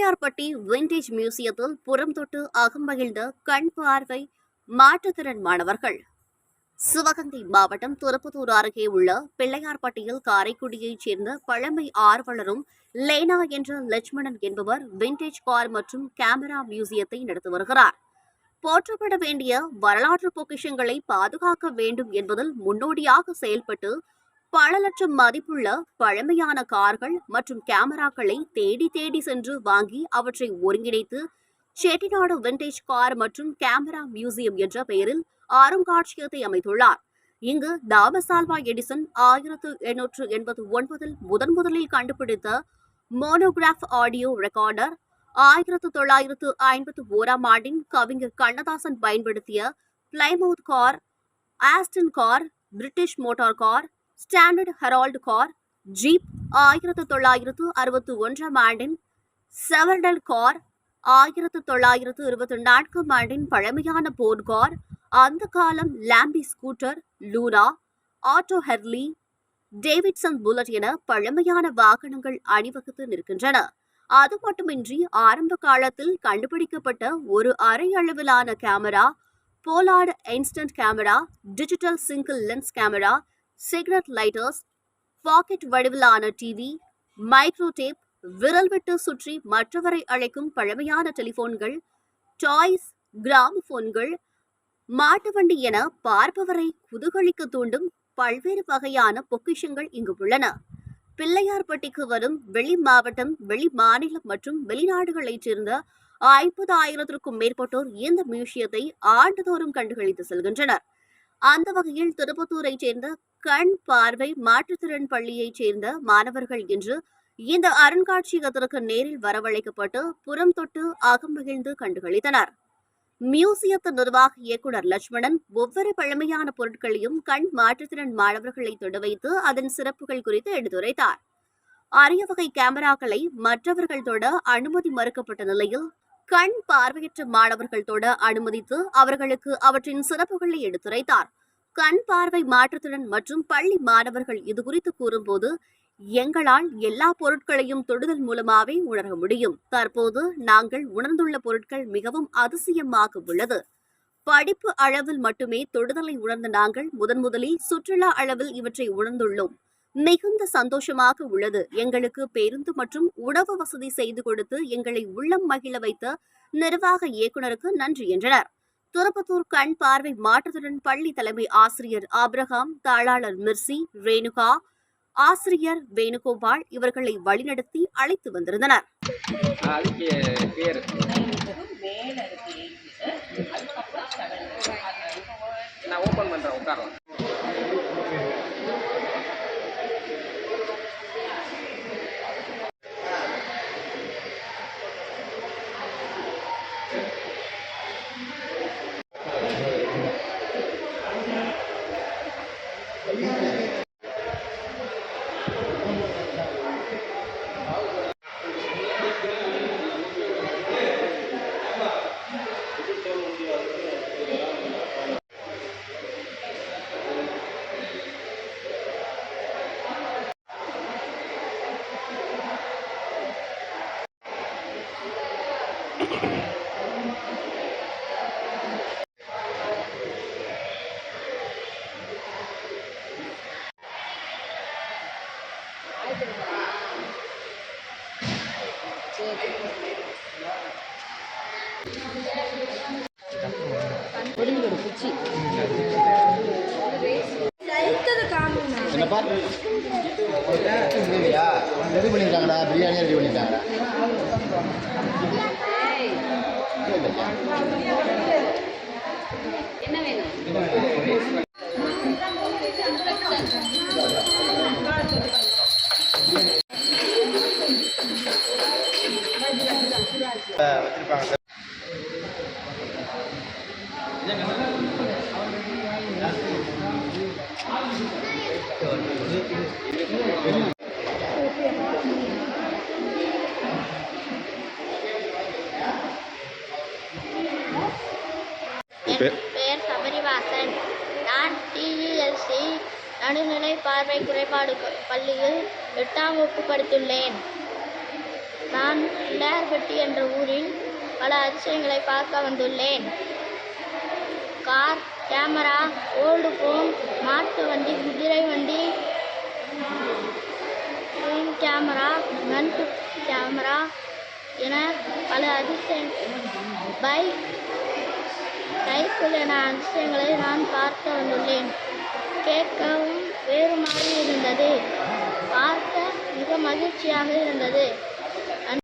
Pillaiyarpatti vintage மியூசியத்தில் புறம் தொட்டு அகமகிழ்ந்த கண் பார்வை மாற்றுத்திறன் மாணவர்கள். சிவகங்கை மாவட்டம் திருப்பத்தூர் அருகே உள்ள பிள்ளையார்பட்டியில் காரைக்குடியைச் சேர்ந்த பழமை ஆர்வலரும் லேனா என்ற லட்சுமணன் என்பவர் விண்டேஜ் கார் மற்றும் கேமரா மியூசியத்தை நடத்தி வருகிறார். போற்றப்பட வேண்டிய வரலாற்று பொக்கிஷங்களை பாதுகாக்க வேண்டும் என்பதில் முன்னோடியாக செயல்பட்டு பல லட்சம் மதிப்புள்ள பழமையான கார்கள் மற்றும் கேமராக்களை தேடி தேடி சென்று வாங்கி அவற்றை ஒருங்கிணைத்து செட்டிநாடு விண்டேஜ் கார் மற்றும் கேமரா மியூசியம் என்ற பெயரில் அருங்காட்சியகத்தை அமைத்துள்ளார். இங்கு தாமசால்வா எடிசன் ஆயிரத்து எண்ணூற்று எண்பத்து ஒன்பதில் முதன் முதலில் கண்டுபிடித்த மோனோகிராஃப் ஆடியோ ரெக்கார்டர் ஆயிரத்து தொள்ளாயிரத்து ஐம்பத்து ஓராம் ஆண்டின் கவிஞர் கண்ணதாசன் பயன்படுத்திய Plymouth car Aston car British motor car Standard Herald car jeep ஆயிரத்து தொள்ளாயிரத்து அறுபத்து ஒன்றாம் ஆண்டின் செவர்டல் கார் ஆயிரத்து தொள்ளாயிரத்து இருபத்தி நான்காம் ஆண்டின் பழமையான போர்ட் கார் அந்த காலம் Lambie scooter Luna auto Harley Davidson Bullet என பழமையான வாகனங்கள் அணிவகுத்து நிற்கின்றன. அது மட்டுமின்றி ஆரம்ப காலத்தில் கண்டுபிடிக்கப்பட்ட ஒரு அரை அளவிலான camera Polaroid instant camera digital single lens camera cigarette lighters pocket வடிவிலான டிவி மைக்ரோ டேப் விரல் விட்டு சுற்றி மற்றவரை அழைக்கும் பழமையான டெலிபோன்கள் டாய்ஸ் கிராமபோன்கள் மாட்டு வண்டி என பார்ப்பவரை குதூகலிக்க தூண்டும் பல்வேறு வகையான பொக்கிஷங்கள் இங்கு உள்ளன. பிள்ளையார்பட்டிக்கு வரும் வெளி மாவட்டம் வெளி மாநிலம் மற்றும் வெளிநாடுகளைச் சேர்ந்த ஐம்பது ஆயிரத்திற்கும் மேற்பட்டோர் இந்த மியூசியத்தை ஆண்டுதோறும் கண்டுகளித்து செல்கின்றனர். அந்த வகையில் திருப்பத்தூரைச் சேர்ந்த கண் பார்வை மாற்றுத்திறன் பள்ளியைச் சேர்ந்த மாணவர்கள் இன்று இந்த அருங்காட்சியகத்திற்கு நேரில் வரவழைக்கப்பட்டு புறம் தொட்டு அகமகிழ்ந்து கண்டுகளித்தனர். மியூசியத்து நிர்வாக இயக்குனர் லட்சுமணன் ஒவ்வொரு பழமையான பொருட்களையும் கண் மாற்றுத்திறன் மாணவர்களை தொட வைத்து அதன் சிறப்புகள் குறித்து எடுத்துரைத்தார். அரிய வகை கேமராக்களை மற்றவர்கள் தொட அனுமதி மறுக்கப்பட்ட நிலையில் கண் பார்வையற்ற மாணவர்கள் தொட அனுமதித்து அவர்களுக்கு அவற்றின் சிறப்புகளை எடுத்துரைத்தார். கண் பார்வை மாற்றத்துடன் மற்றும் பள்ளி மாணவர்கள் இதுகுறித்து கூறும்போது எங்களால் எல்லா பொருட்களையும் தொடுதல் மூலமாவே உணர முடியும். தற்போது நாங்கள் உணர்ந்துள்ள பொருட்கள் மிகவும் அதிசயமாக உள்ளது. படிப்பு அளவில் மட்டுமே தொடுதலை உணர்ந்த நாங்கள் முதன் முதலில் சுற்றுலா அளவில் இவற்றை உணர்ந்துள்ளோம். மிகுந்த சந்தோஷமாக உள்ளது. எங்களுக்கு பேருந்து மற்றும் உணவு வசதி செய்து கொடுத்து எங்களை உள்ளம் மகிழ வைத்த நிர்வாக இயக்குநருக்கு நன்றி என்றனர். திருப்பத்தூர் கண் பார்வை மாற்றுத்திறன் பள்ளி தலைமை ஆசிரியர் ஆப்ரஹாம் தாளாளர் மிர்சி ரேணுகா ஆசிரியர் வேணுகோபால் இவர்களை வழிநடத்தி அழைத்து வந்திருந்தனர். அதுக்கு பேர். நான் ஓப்பன் பண்ணுறேன் உட்காரலாம் என்னப்பா ரெடி பண்ணியிருக்காங்கடா பிரியாணியே ரெடி பண்ணியிருக்காங்கடா வச்சிருப்பாங்க சார். பெயர் சபரிவாசன். நான் டிஇஎல்சி நடுநிலை பார்வை குறைபாடு பள்ளியில் எட்டாம் வகுப்பு படித்துள்ளேன். நான் பிள்ளையார்பட்டி என்ற ஊரில் பல அதிசயங்களை பார்க்க வந்துள்ளேன். கார் கேமரா ஓல்டு ஃபோன் மாட்டு வண்டி குதிரை வண்டி ட்ரெயின் கேமரா நண்டு கேமரா என பல அதிசயம் பைக் சைக்கிள் என அதிசயங்களை நான் பார்க்க வந்துள்ளேன். கேட்கவும் வேறு மாதிரி இருந்தது. பார்க்க மிக மகிழ்ச்சியாக இருந்தது.